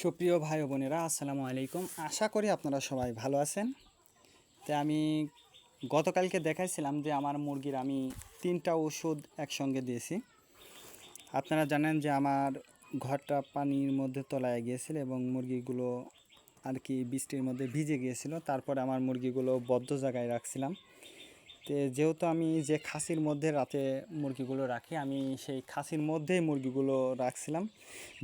সুপ্রিয় ভাই বোনেরা, আসসালামু আলাইকুম। আশা করি আপনারা সবাই ভালো আছেন। তো আমি গতকালকে দেখাইছিলাম যে আমার মুরগির আমি তিনটা ওষুধ একসঙ্গে দিয়েছি। আপনারা জানেন যে আমার ঘরটা পানির মধ্যে তলায় গিয়েছিল এবং মুরগিগুলো আর কি বৃষ্টির মধ্যে ভিজে গিয়েছিল। তারপরে আমার মুরগিগুলো বদ্ধ জায়গায় রাখছিলাম। যেহেতু আমি যে খাসির মধ্যে রাতে মুরগিগুলো রাখি, আমি সেই খাসির মধ্যেই মুরগিগুলো রাখছিলাম।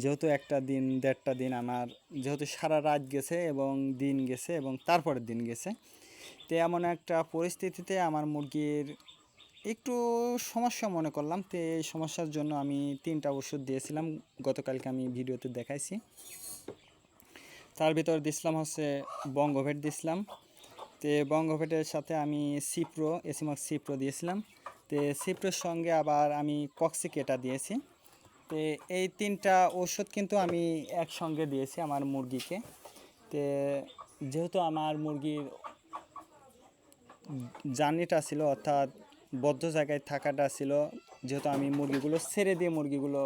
যেহেতু একটা দিন, দেড়টা দিন আমার, যেহেতু সারা রাত গেছে এবং দিন গেছে এবং তারপরের দিন গেছে, তো এমন একটা পরিস্থিতিতে আমার মুরগির একটু সমস্যা মনে করলাম। তো এই সমস্যার জন্য আমি তিনটা ওষুধ দিয়েছিলাম, গতকালকে আমি ভিডিওতে দেখাইছি। তার ভিতর দিছিলাম হচ্ছে বঙ্গভেট দিছিলাম। তো বঙ্গভেটের সাথে আমি সিপ্রো এসিমক সিপ্রো দিয়েছিলাম। তো সিপ্রোর সঙ্গে আবার আমি কক্সিকেটা দিয়েছি। তো এই তিনটা ওষুধ কিন্তু আমি একসঙ্গে দিয়েছি আমার মুরগিকে। তো যেহেতু আমার মুরগির জার্নিটা ছিল, অর্থাৎ বদ্ধ জায়গায় থাকাটা ছিল, যেহেতু আমি মুরগিগুলো ছেড়ে দিয়ে মুরগিগুলো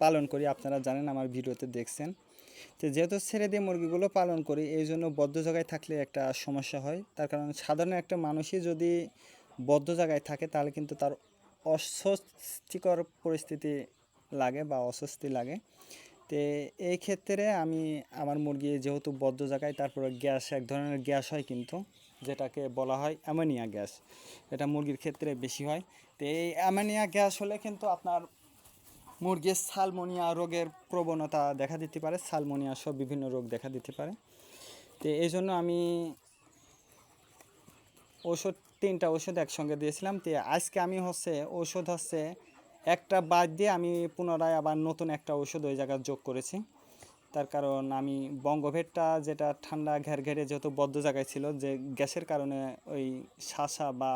পালন করি, আপনারা জানেন আমার ভিডিওতে দেখছেন। তো যেহেতু ছেড়ে দিয়ে মুরগিগুলো পালন করি, এই জন্য বদ্ধ জায়গায় থাকলে একটা সমস্যা হয়। তার কারণ সাধারণ একটা মানুষই যদি বদ্ধ জায়গায় থাকে, তাহলে কিন্তু তার অস্বস্তিকর পরিস্থিতি লাগে বা অস্বস্তি লাগে। তো এই ক্ষেত্রে আমি, আমার মুরগি যেহেতু বদ্ধ জায়গায়, তারপরে গ্যাস, এক ধরনের গ্যাস হয় কিন্তু, যেটাকে বলা হয় অ্যামোনিয়া গ্যাস। এটা মুরগির ক্ষেত্রে বেশি হয়। তো এই অ্যামোনিয়া গ্যাস হলে কিন্তু আপনার মুরগির সালমোনিয়া রোগের প্রবণতা দেখা দিতে পারে, সালমোনিয়া সব বিভিন্ন রোগ দেখা দিতে পারে। তো এই জন্য আমি ওষুধ তিনটা ওষুধ একসঙ্গে দিয়েছিলাম। তো আজকে আমি হচ্ছে ওষুধ হচ্ছে একটা বাদ দিয়ে আমি পুনরায় আবার নতুন একটা ওষুধ ওই জায়গায় যোগ করেছি। তার কারণ আমি বঙ্গভেটটা যেটা ঠান্ডা ঘের ঘেরে যেহেতু বদ্ধ জায়গায় ছিল, যে গ্যাসের কারণে ওই শাসা বা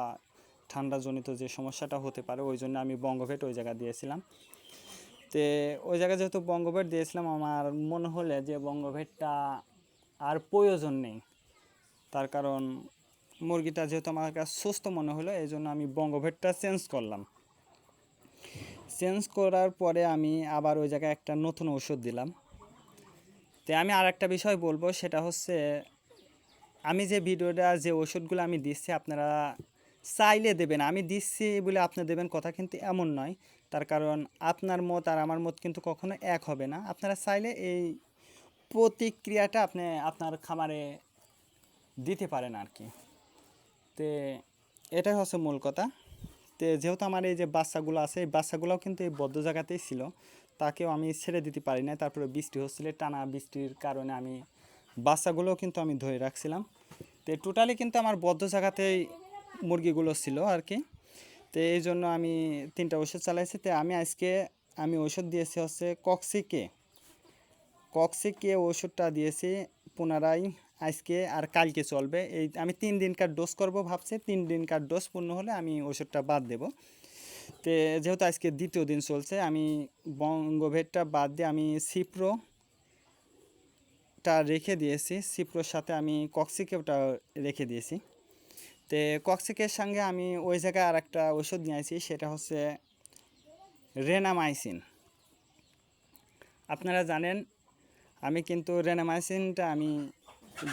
ঠান্ডাজনিত যে সমস্যাটা হতে পারে, ওই জন্য আমি বঙ্গভেট ওই জায়গায় দিয়েছিলাম। তো ওই জায়গায় যেহেতু বঙ্গভেট দিয়েছিলাম, আমার মনে হলে যে বঙ্গভেটটা আর প্রয়োজন নেই। তার কারণ মুরগিটা যেহেতু আমার কাছে সুস্থ মনে হলো, এই জন্য আমি বঙ্গভেটটা চেঞ্জ করলাম। চেঞ্জ করার পরে আমি আবার ওই জায়গায় একটা নতুন ওষুধ দিলাম। তো আমি আর একটা বিষয় বলব, সেটা হচ্ছে আমি যে ভিডিওটা, যে ওষুধগুলো আমি দিচ্ছি, আপনারা চাইলে দেবেন। আমি দিচ্ছি বলে আপনি দেবেন কথা কিন্তু এমন নয়। তার কারণ আপনার মত আর আমার মত কিন্তু কখনো এক হবে না। আপনারা চাইলে এই প্রতিক্রিয়াটা আপনি আপনার খামারে দিতে পারেন আর কি তে এটাই হচ্ছে মূল কথা। তো যেহেতু আমার এই যে বাচ্চাগুলো আছে, এই বাচ্চাগুলোও কিন্তু এই বদ্ধ জায়গাতেই ছিল। তাকেও আমি ছেড়ে দিতে পারি না তারপরে বৃষ্টি হচ্ছিল, টানা বৃষ্টির কারণে আমি বাচ্চাগুলোও কিন্তু আমি ধরে রাখছিলাম। তো টোটালি কিন্তু আমার বদ্ধ জায়গাতেই মুরগিগুলো ছিল আর কি। তো এই জন্য আমি তিনটা ওষুধ চালাইছি। তো আমি আজকে, আমি ওষুধ দিয়েছি হচ্ছে কক্সিকে। কক্সিকে ওষুধটা দিয়েছি পুনরায় আজকে আর কালকে চলবে। এই আমি তিন দিনকার ডোজ করব ভাবছি। তিন দিনকার ডোজ পূর্ণ হলে আমি ওষুধটা বাদ দেব। তো যেহেতু আজকে দ্বিতীয় দিন চলছে, আমি বঙ্গভেটটা বাদ দিয়ে আমি সিপ্রোটা রেখে দিয়েছি। সিপ্রোর সাথে আমি কক্সিকেওটা রেখে দিয়েছি। তো কক্সিকের সঙ্গে আমি ওই জায়গায় আর একটা ওষুধ নিয়েছি, সেটা হচ্ছে রেনামাইসিন। আপনারা জানেন, আমি কিন্তু রেনামাইসিনটা আমি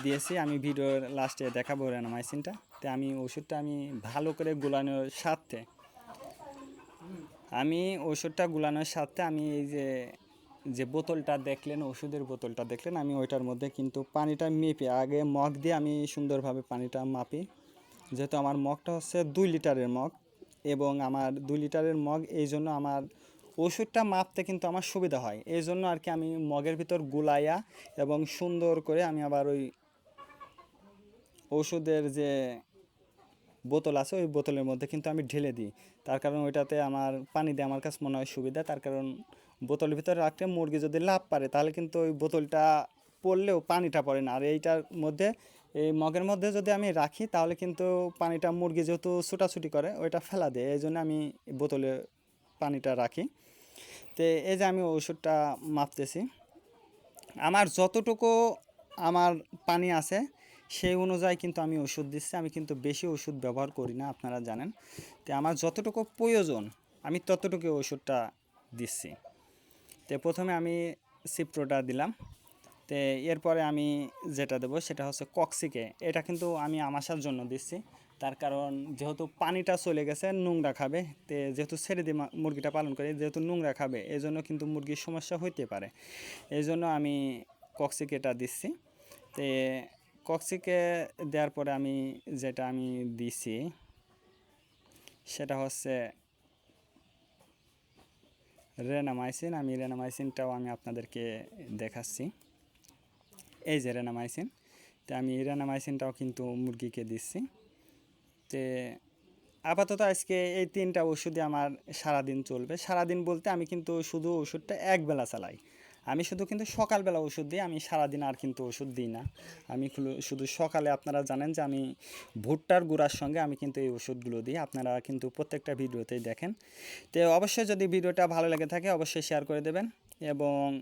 দিয়েছি, আমি ভিডিওর লাস্টে দেখাবো রেনামাইসিনটা। তো আমি ওষুধটা আমি ভালো করে গুলানোর সাথে আমি ওষুধটা গুলানোর সাথে আমি এই যে যে বোতলটা দেখলেন ওষুধের বোতলটা দেখলেন, আমি ওইটার মধ্যে কিন্তু পানিটা মেপে, আগে মগ দিয়ে আমি সুন্দরভাবে পানিটা মাপি। যেহেতু আমার মগটা হচ্ছে দুই লিটারের মগ এবং আমার দুই লিটারের মগ, এই জন্য আমার ওষুধটা মাপতে কিন্তু আমার সুবিধা হয়। এই জন্য আর কি আমি মগের ভিতর গুলাইয়া এবং সুন্দর করে আমি আবার ওই ওষুধের যে বোতল আছে, ওই বোতলের মধ্যে কিন্তু আমি ঢেলে দিই। তার কারণ ওইটাতে আমার পানি দিয়ে আমার কাছে মনে হয় সুবিধা। তার কারণ বোতলের ভিতরে রাখলে মুরগি যদি লাভ পারে, তাহলে কিন্তু ওই বোতলটা পড়লেও পানিটা পড়ে না। আর এইটার মধ্যে এই মগের মধ্যে যদি আমি রাখি, তাহলে কিন্তু পানিটা মুরগি যেহেতু ছুটাছুটি করে, ওইটা ফেলা দেয়। এই জন্য আমি বোতলে পানিটা রাখি। তো এই যে আমি ওষুধটা মাপতেছি, আমার যতটুকু আমার পানি আছে, সেই অনুযায়ী কিন্তু আমি ওষুধ দিচ্ছি। আমি কিন্তু বেশি ওষুধ ব্যবহার করি না, আপনারা জানেন। তো আমার যতটুকু প্রয়োজন, আমি ততটুকু ওষুধটা দিচ্ছি। তো প্রথমে আমি সিপ্রোটা দিলাম। তো এরপরে আমি যেটা দেবো সেটা হচ্ছে কক্সিকে। এটা কিন্তু আমি আমাশার জন্য দিচ্ছি। তার কারণ যেহেতু পানিটা চলে গেছে, নোংরা খাবে, তে যেহেতু ছেড়ে দিয়ে মুরগিটা পালন করি, যেহেতু নোংরা খাবে এই জন্য কিন্তু মুরগির সমস্যা হইতে পারে। এই জন্য আমি কক্সিকেটা দিচ্ছি। তে কক্সিকে দেওয়ার পরে আমি যেটা আমি দিছি, সেটা হচ্ছে রেনামাইসিন। আমি রেনামাইসিনটাও আমি আপনাদেরকে দেখাচ্ছি। এই যে রেনামাইসিন তো আমি রেনামাইসিনটাও কিন্তু মুরগিকে দিচ্ছি। তে আপাতত আজকে এই তিনটা ওষুধই আমার সারাদিন চলবে। সারাদিন বলতে আমি কিন্তু শুধু ওষুধটা একবেলা চালাই। আমি শুধু কিন্তু সকালবেলা ওষুধ দিই, আমি সারাদিন আর কিন্তু ওষুধ দিই না। আমি শুধু সকালে আপনারা জানেন যে আমি ভুট্টার গুঁড়ার সঙ্গে আমি কিন্তু এই ওষুধগুলো দিই। আপনারা কিন্তু প্রত্যেকটা ভিডিওতেই দেখেন। তো অবশ্যই যদি ভিডিওটা ভালো লেগে থাকে, অবশ্যই শেয়ার করে দেবেন এবং